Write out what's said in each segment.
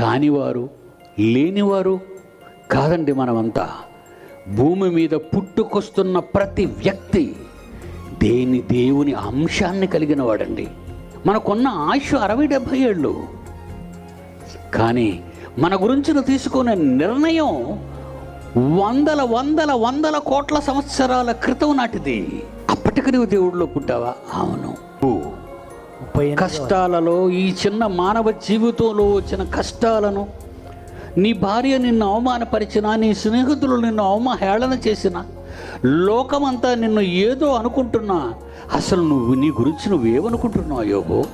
కానివారు లేనివారు కాదండి మనమంతా. భూమి మీద పుట్టుకొస్తున్న ప్రతి వ్యక్తి దేని దేవుని అంశాన్ని కలిగిన వాడండి. మనకున్న ఆయుష్ అరవై డెబ్భై ఏళ్ళు. కానీ మన గురించిన తీసుకునే నిర్ణయం వందల వందల వందల కోట్ల సంవత్సరాల క్రితం నాటిది. అప్పటికి నువ్వు దేవుడిలో పుట్టావా? అవును. కష్టాలలో ఈ చిన్న మానవ జీవితంలో వచ్చిన కష్టాలను నీ భార్య నిన్ను అవమానపరిచిన నీ స్నేహితులు నిన్ను అవమాహేళన చేసిన లోకమంతా నిన్ను ఏదో అనుకుంటున్నా అసలు నువ్వు నీ గురించి నువ్వేమనుకుంటున్నావు యోగు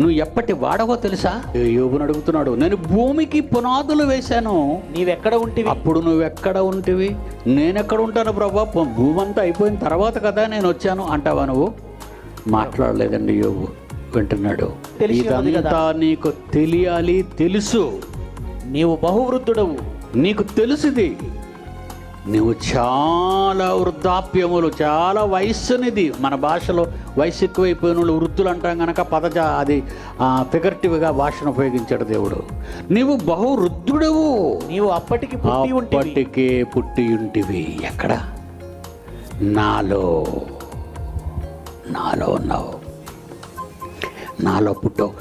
నువ్వు ఎప్పటి వాడవో తెలుసా? యోగుని అడుగుతున్నాడు? నేను భూమికి పునాదులు వేశాను. నీవెక్కడ ఉంటివి? అప్పుడు నువ్వెక్కడ ఉంటివి? నేనెక్కడ ఉంటాను ప్రభా? భూమంతా అయిపోయిన తర్వాత కదా నేను వచ్చాను. అంటావా నువ్వు? మాట్లాడలేదండి యోగు వింటున్నాడు. ఇదంతా నీకు తెలియాలి తెలుసు. నీవు బహువృద్ధుడవు. నీకు తెలుసుది. నువ్వు చాలా వృద్ధాప్యములు చాలా వయస్సునిది. మన భాషలో వయసు ఎక్కువైపోయిన వాళ్ళు వృద్ధులు అంటాం కనుక పదజా అది ఫిగర్టివ్గా భాషను ఉపయోగించాడు దేవుడు. నీవు బహు వృద్ధుడవు నీవు అప్పటికి అప్పటికే పుట్టి ఉంటివి. ఎక్కడ? నాలో. నాలో ఉన్నావు. నాలో పుట్టావు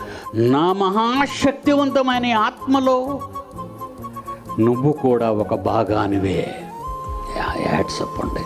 నా మహాశక్తివంతమైన ఆత్మలో నువ్వు కూడా ఒక భాగానివే. యాడ్స్ చెప్పండి